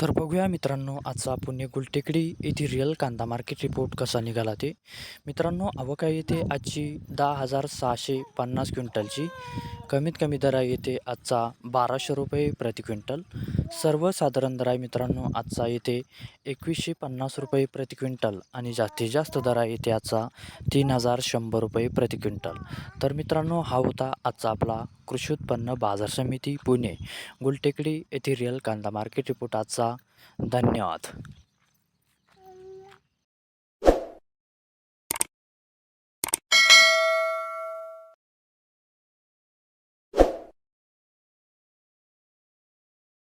तर बघूया मित्रांनो आजचा पुणे गुलटेकडी येथील रिअल कांदा मार्केट रिपोर्ट कसा निघाला ते. मित्रांनो आवक येथे आजची दहा हजार सहाशे पन्नास क्विंटलची. कमीत कमी दर येते आजचा बाराशे रुपये प्रति क्विंटल. सर्वसाधारण दर आहे मित्रांनो आजचा येते एकवीसशे पन्नास रुपये प्रति क्विंटल आणि जास्तीत जास्त दर आहे आजचा तीन हजार शंभर रुपये प्रति क्विंटल. तर मित्रांनो हा होता आजचा आपला कृषी उत्पन्न बाजार समिती पुणे. गुलटेकडी येथे रिअल कांदा मार्केट रिपोर्ट आजचा. धन्यवाद.